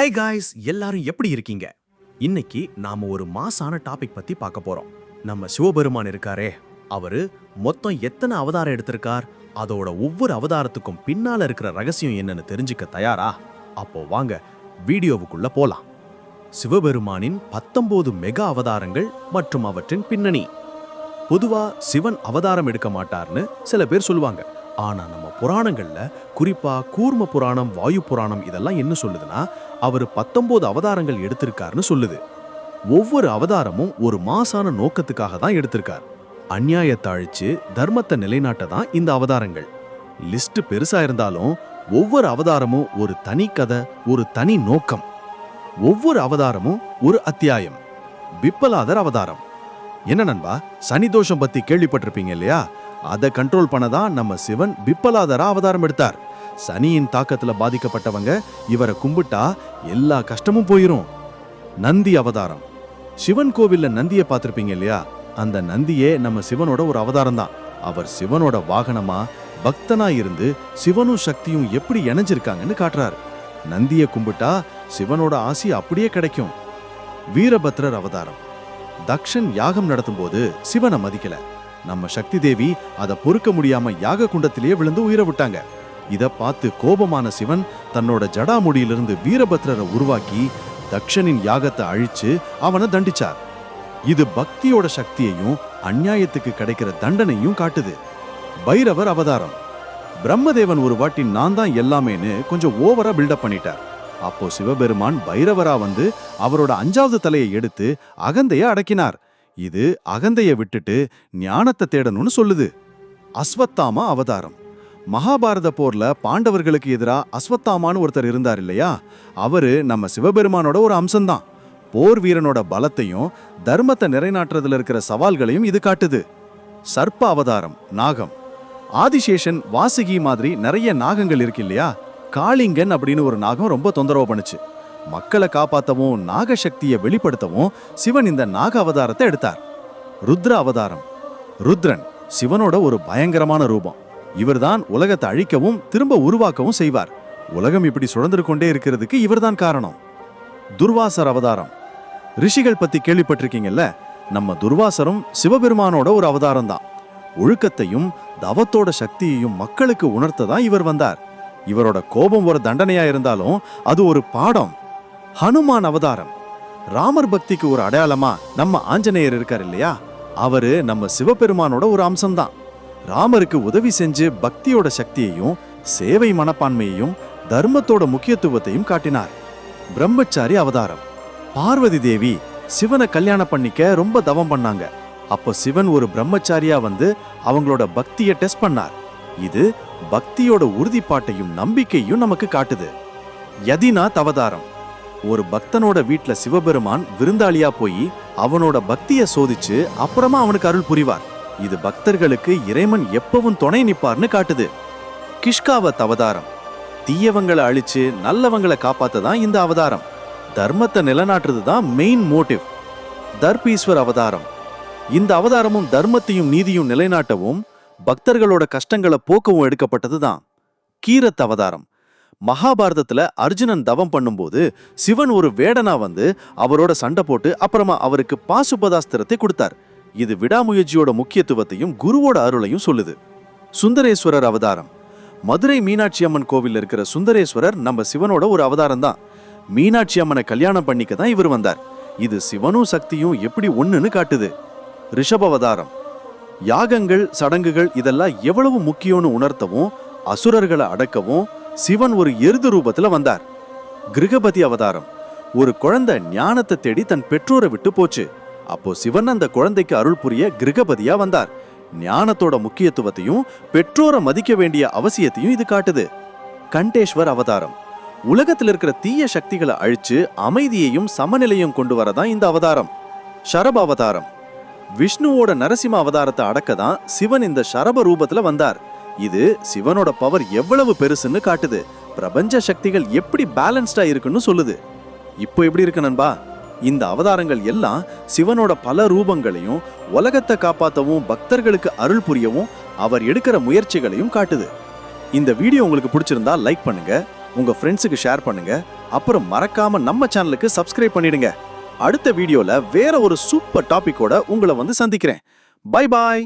Hey guys எல்லாரும் எப்படி இருக்கீங்க? இன்னைக்கு நாம ஒரு மாசான டாபிக் பத்தி பார்க்க போறோம். நம்ம சிவபெருமான் இருக்காரே அவரு மொத்தம் எத்தனை அவதாரம் எடுத்திருக்கார்? அதோட ஒவ்வொரு அவதாரத்துக்கும் பின்னால இருக்கிற ரகசியம் என்னன்னு தெரிஞ்சுக்க தயாரா? அப்போ வாங்க வீடியோவுக்குள்ள போலாம். சிவபெருமானின் பத்தொன்பது மெகா அவதாரங்கள் மற்றும் அவற்றின் பின்னணி. பொதுவா சிவன் அவதாரம் எடுக்க மாட்டார்னு சில பேர் சொல்லுவாங்க. ஆனா நம்ம புராணங்கள்ல குறிப்பா கூர்ம புராணம் வாயு புராணம் இதெல்லாம் என்ன சொல்லுதுன்னா அவர் பத்தொன்பது அவதாரங்கள் எடுத்திருக்காருன்னு சொல்லுது. ஒவ்வொரு அவதாரமும் ஒரு மாசான நோக்கத்துக்காக தான் எடுத்திருக்கார். அந்நியாயத்தை அழிச்சு தர்மத்தை நிலைநாட்ட தான் இந்த அவதாரங்கள். லிஸ்ட் பெருசா இருந்தாலும் ஒவ்வொரு அவதாரமும் ஒரு தனி கதை ஒரு தனி நோக்கம். ஒவ்வொரு அவதாரமும் ஒரு அத்தியாயம். பிப்பலாதர் அவதாரம். என்ன நண்பா சனி தோஷம் பத்தி கேள்விப்பட்டிருப்பீங்க இல்லையா? அதை கண்ட்ரோல் பண்ண தான் நம்ம சிவன் பிப்பலாதரா அவதாரம் எடுத்தார். சனியின் தாக்கத்துல பாதிக்கப்பட்டவங்க இவரை கும்பிட்டா எல்லா கஷ்டமும் போயிரும். நந்தி அவதாரம். சிவன் கோவில்ல நந்தியை பார்த்துருப்பீங்க இல்லையா? அந்த நந்தியே நம்ம சிவனோட ஒரு அவதாரம் தான் அவர் சிவனோட வாகனமா பக்தனா இருந்து சிவனும் சக்தியும் எப்படி இணைஞ்சிருக்காங்கன்னு காட்டுறாரு. நந்தியை கும்பிட்டா சிவனோட ஆசி அப்படியே கிடைக்கும். வீரபத்ரர் அவதாரம். தக்ஷன் யாகம் நடத்தும்போது சிவனை மதிக்கல. நம்ம சக்தி தேவி அதை பொறுக்க முடியாம யாக குண்டத்திலேயே விழுந்து உயிரை விட்டாங்க. இதை பார்த்து கோபமான சிவன் தன்னோட ஜடாமுடியிலிருந்து வீரபத்ரரை உருவாக்கி தக்ஷனின் யாகத்தை அழிச்சு அவனை தண்டிச்சார். இது பக்தியோட சக்தியையும் அந்நியாயத்துக்கு கிடைக்கிற தண்டனையும் காட்டுது. பைரவர் அவதாரம். பிரம்மதேவன் ஒரு வாட்டி நான் தான் எல்லாமேன்னு கொஞ்சம் ஓவரா பில்டப் பண்ணிட்டார். அப்போ சிவபெருமான் பைரவரா வந்து அவரோட அஞ்சாவது தலையை எடுத்து அகந்தைய அடக்கினார். இது அகந்தைய விட்டுட்டு ஞானத்தை தேடணும்னு சொல்லுது. அஸ்வத்தாமா அவதாரம். மகாபாரத போர்ல பாண்டவர்களுக்கு எதிராக அஸ்வத்தாமான்னு ஒருத்தர் இருந்தார் இல்லையா? அவரு நம்ம சிவபெருமானோட ஒரு அம்சம்தான். போர் வீரனோட பலத்தையும் தர்மத்தை நிறைநாட்டுறதுல இருக்கிற சவால்களையும் இது காட்டுது. சர்ப்ப அவதாரம் நாகம். ஆதிசேஷன் வாசுகி மாதிரி நிறைய நாகங்கள் இருக்கு இல்லையா? காளிங்கன் அப்படின்னு ஒரு நாகம் ரொம்ப தொந்தரவு பண்ணுச்சு. மக்களை காப்பாற்றவும் நாகசக்தியை வெளிப்படுத்தவும் சிவன் இந்த நாக அவதாரத்தை எடுத்தார். ருத்ர அவதாரம். ருத்ரன் சிவனோட ஒரு பயங்கரமான ரூபம். இவர்தான் உலகத்தை அழிக்கவும் திரும்ப உருவாக்கவும் செய்வார். உலகம் இப்படி சுழந்து கொண்டே இருக்கிறதுக்கு இவர்தான் காரணம். துர்வாசர் அவதாரம். ரிஷிகள் பத்தி கேள்விப்பட்டிருக்கீங்கல்ல? நம்ம துர்வாசரும் சிவபெருமானோட ஒரு அவதாரம் தான் ஒழுக்கத்தையும் தவத்தோட சக்தியையும் மக்களுக்கு உணர்த்த தான் இவர் வந்தார். இவரோட கோபம் ஒரு தண்டனையா இருந்தாலும் அது ஒரு பாடம். ஹனுமான் அவதாரம். ராமர் பக்திக்கு ஒரு அடையாளமா நம்ம ஆஞ்சநேயர் இருக்கார் இல்லையா? அவரு நம்ம சிவபெருமானோட ஒரு அம்சம்தான். ராமருக்கு உதவி செஞ்சு பக்தியோட சக்தியையும் சேவை மனப்பான்மையையும் தர்மத்தோட முக்கியத்துவத்தையும் காட்டினார். பிரம்மச்சாரி அவதாரம். பார்வதி தேவி சிவனை கல்யாணம் பண்ணிக்க ரொம்ப தவம் பண்ணாங்க. அப்போ சிவன் ஒரு பிரம்மச்சாரியா வந்து அவங்களோட பக்தியை டெஸ்ட் பண்ணார். இது பக்தியோட உறுதிப்பாட்டையும் நம்பிக்கையும் நமக்கு காட்டுது. யதினா அவதாரம். ஒரு பக்தனோட வீட்ல சிவபெருமான் விருந்தாளியா போய் அவனோட பக்தியை சோதிச்சு அப்புறமா அவனுக்கு அருள் புரிவார். இது பக்தர்களுக்கு இறைவன் எப்பவும் துணை நிப்பார்னு காட்டுது. கிஷ்காவத் அவதாரம். தீயவங்களை அழிச்சு நல்லவங்களை காப்பாத்த தான் இந்த அவதாரம். தர்மத்தை நிலநாட்டுறது தான் மெயின் மோட்டிவ் தர்பீஸ்வர் அவதாரம். இந்த அவதாரமும் தர்மத்தையும் நீதியும் நிலைநாட்டவும் பக்தர்களோட கஷ்டங்களை போக்கவும் எடுக்கப்பட்டது தான். கீரத் அவதாரம். மகாபாரதத்தில் அர்ஜுனன் தவம் பண்ணும்போது சிவன் ஒரு வேடனா வந்து அவரோட சண்டை போட்டு அப்புறமா அவருக்கு பாசுபதாஸ்திரத்தை கொடுத்தார். இது விடாமுயற்சியோட முக்கியத்துவத்தையும் குருவோட அருளையும் சொல்லுது. சுந்தரேஸ்வரர் அவதாரம். மதுரை மீனாட்சி அம்மன் கோவில் இருக்கிற சுந்தரேஸ்வரர் நம்ம சிவனோட ஒரு அவதாரம் தான் மீனாட்சி அம்மனை கல்யாணம் பண்ணிக்க தான் இவர் வந்தார். இது சிவனும் சக்தியும் எப்படி ஒண்ணுன்னு காட்டுது. ரிஷபவதாரம் யாகங்கள் சடங்குகள் இதெல்லாம் எவ்வளவு முக்கியம்னு உணர்த்தவும் அசுரர்களை அடக்கவும் சிவன் ஒரு எருது ரூபத்துல வந்தார். கிருகபதி அவதாரம். ஒரு குழந்தை ஞானத்தை தேடி தன் பெற்றோரை விட்டு போச்சு. அப்போ சிவன் அந்த குழந்தைக்கு அருள் புரிய கிரகபதியா வந்தார். ஞானத்தோட முக்கியத்துவத்தையும் பெற்றோரை மதிக்க வேண்டிய அவசியத்தையும் இது காட்டுது. கண்டேஸ்வர் அவதாரம். உலகத்தில் இருக்கிற தீய சக்திகளை அழிச்சு அமைதியையும் சமநிலையும் கொண்டு வரதான் இந்த அவதாரம். ஷரப அவதாரம். விஷ்ணுவோட நரசிம்ம அவதாரத்தை அடக்க தான் சிவன் இந்த ஷரப ரூபத்துல வந்தார். இது சிவனோட பவர் எவ்வளவு பெருசுன்னு காட்டுது. பிரபஞ்ச சக்திகள் எப்படி பேலன்ஸ்டா இருக்குன்னு சொல்லுது. இப்போ எப்படி இருக்கு நண்பா? இந்த அவதாரங்கள் எல்லாம் சிவனோட பல ரூபங்களையும் உலகத்தை காப்பாற்றவும் பக்தர்களுக்கு அருள் புரியவும் அவர் எடுக்கிற முயற்சிகளையும் காட்டுது. இந்த வீடியோ உங்களுக்கு பிடிச்சிருந்தா லைக் பண்ணுங்க உங்க ஃப்ரெண்ட்ஸுக்கு ஷேர் பண்ணுங்க அப்புறம் மறக்காம நம்ம சேனலுக்கு சப்ஸ்கிரைப் பண்ணிடுங்க. அடுத்த வீடியோல வேற ஒரு சூப்பர் டாபிக்கோட உங்களை வந்து சந்திக்கிறேன். Bye bye